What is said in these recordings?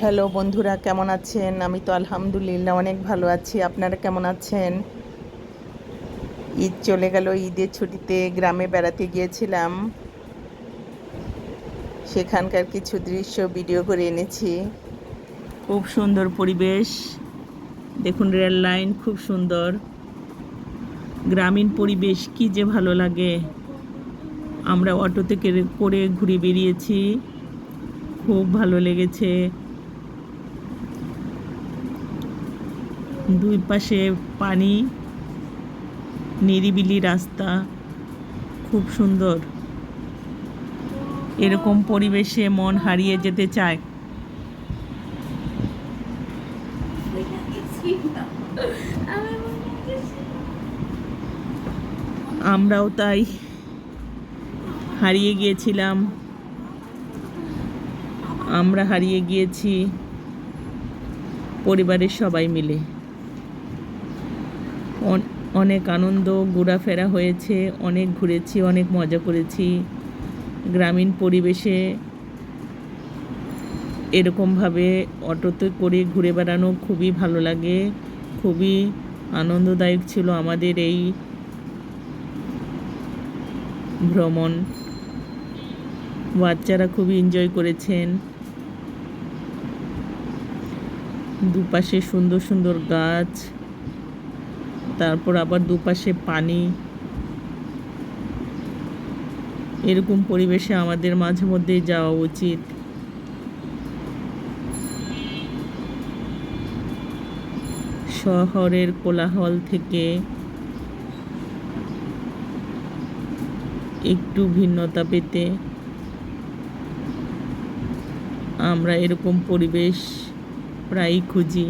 Hello বন্ধুরা, কেমন আছেন? আমি তো আলহামদুলিল্লাহ অনেক ভালো আছি। আপনারা কেমন আছেন? ঈদ চলে গেল, ঈদের ছুটিতে গ্রামে বেড়াতে গিয়েছিলাম। সেখানকার কিছু দৃশ্য ভিডিও করে এনেছি। খুব সুন্দর পরিবেশ। দেখুন, রেল লাইন খুব সুন্দর। গ্রামীণ পরিবেশ কি যে ভালো লাগে। আমরা অটোতে করে- ঘুরে বেরিয়েছি। খুব ভালো লেগেছে। দুই পাশে পানি, নিরিবিলি রাস্তা, খুব সুন্দর। এরকম পরিবেশে মন হারিয়ে যেতে চায়। আমরাও তাই হারিয়ে গিয়েছিলাম। আমরা হারিয়ে গিয়েছি পরিবারের সবাই মিলে। অনেক আনন্দ, ঘোরাফেরা হয়েছে, অনেক ঘুরেছি, অনেক মজা করেছি। গ্রামীণ পরিবেশে এরকমভাবে অটোতে করে ঘুরে বেড়ানো খুবই ভালো লাগে। খুবই আনন্দদায়ক ছিল আমাদের এই ভ্রমণ। বাচ্চারা খুবই এনজয় করেছেন। দুপাশে সুন্দর সুন্দর গাছ। তারপর আবার দুপাশে পানি। এরকম পরিবেশে আমাদের মাঝে মধ্যেই যাওয়া উচিত। শহরের কোলাহল থেকে একটু ভিন্নতা পেতে আমরা এরকম পরিবেশ প্রায়ই খুঁজি।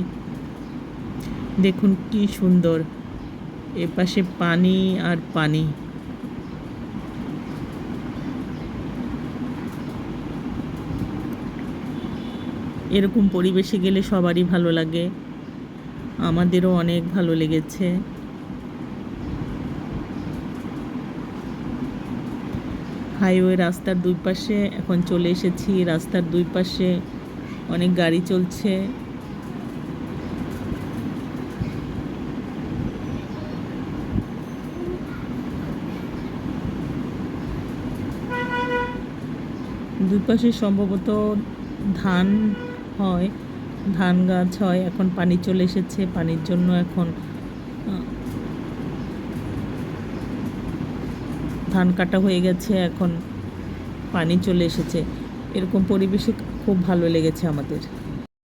দেখুন কি সুন্দর। এপাশে পানি আর পানি। এরকম পরিবেশে গেলে সবারই ভালো লাগে। আমাদেরও অনেক ভালো লেগেছে। হাইওয়ে রাস্তার দুই পাশে এখন চলে এসেছি। রাস্তার দুই পাশে অনেক গাড়ি চলছে। দুই পাশে সম্ভবত ধান হয়, ধান গাছ হয়, এখন পানি চলে এসেছে, পানির জন্য এখন ধান কাটা হয়ে গেছে, এখন পানি চলে এসেছে। এরকম পরিবেশে খুব ভালো লেগেছে আমাদের।